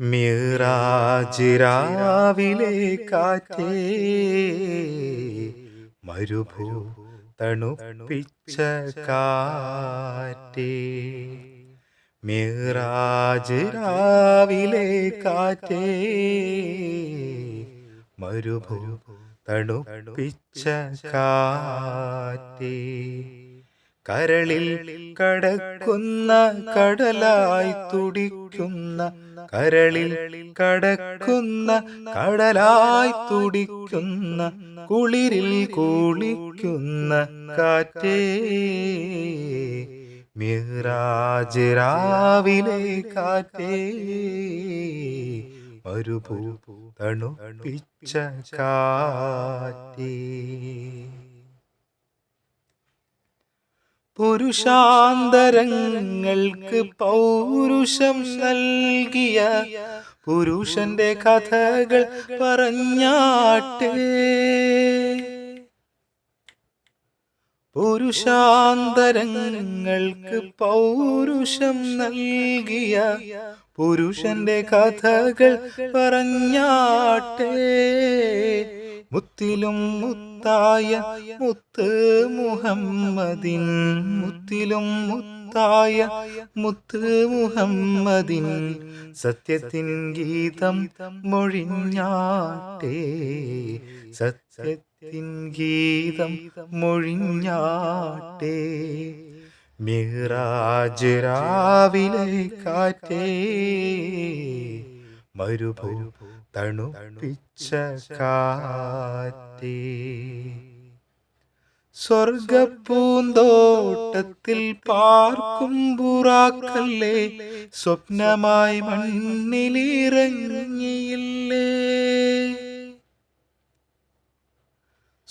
മിറാജിരാവിലെ കാറ്റേ മരുഭൂ തണുപ്പിച്ച കാറ്റേ. മിറാജിരാവിലെ കാറ്റേ മരുഭൂ തണുപ്പിച്ച കാറ്റേ. കരളിൽ കടക്കുന്ന കടലായി തുടിക്കുന്ന കരളിൽ കടക്കുന്ന കടലായി തുടിക്കുന്ന കുളിരിൽ കുളിക്കുന്ന കാറ്റേ. മിറാജ് രാവിലെ കാറ്റേ. മരുഭൂ തണുപ്പിച്ച കാറ്റേ പുരുഷാന്തരങ്ങൾക്ക് പൗരുഷം നൽകിയ പുരുഷന്റെ കഥകൾ പറഞ്ഞാട്ടേ. പുരുഷാന്തരങ്ങൾക്ക് പൗരുഷം നൽകിയ പുരുഷന്റെ കഥകൾ പറഞ്ഞാട്ടേ. മുത്തിലും മുത്തായ മുത്ത് മുഹമ്മദിൻ. മുത്തിലും മുത്തായ മുത്ത് മുഹമ്മദിൻ. സത്യത്തിൻ ഗീതം മൊഴിഞ്ഞാട്ടേ. സത്യത്തിൻ ഗീതം മൊഴിഞ്ഞാട്ടേ. മിറാജ് രാവിലെ കാറ്റേ. മരുഭൂ തണുപ്പിച്ച സ്വർഗപ്പൂന്തോട്ടത്തിൽ പാർക്കും പുറാക്കല്ലേ സ്വപ്നമായി മണ്ണിലിറങ്ങിയില്ലേ?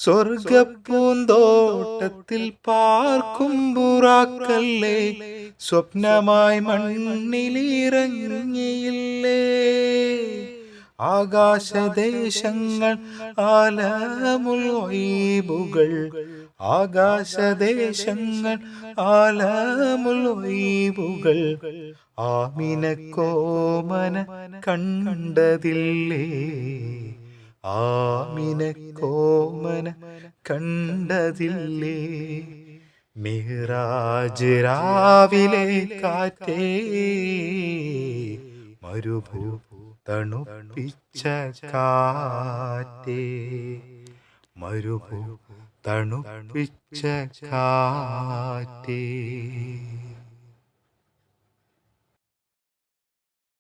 സ്വർഗപ്പൂന്തോട്ടത്തിൽ പാർക്കും പുറാക്കല്ലേ സ്വപ്നമായി മണ്ണിലിറങ്ങിയില്ലേ? ആകാശദേശങ്ങൾ ആലമുൽ വൈബുകൾ ആകാശദേശങ്ങൾ ആലമുൽ വൈബുകൾ ആമിനക്കോമന കണ്ടതില്ലേ കോമന കണ്ടതില്ലേ? മിറാജ് രാവിലെ കാറ്റേ മരുഭൂ തണുപ്പിച്ച കാറ്റേ. മരുഭൂ തണുപ്പിച്ച കാറ്റേ.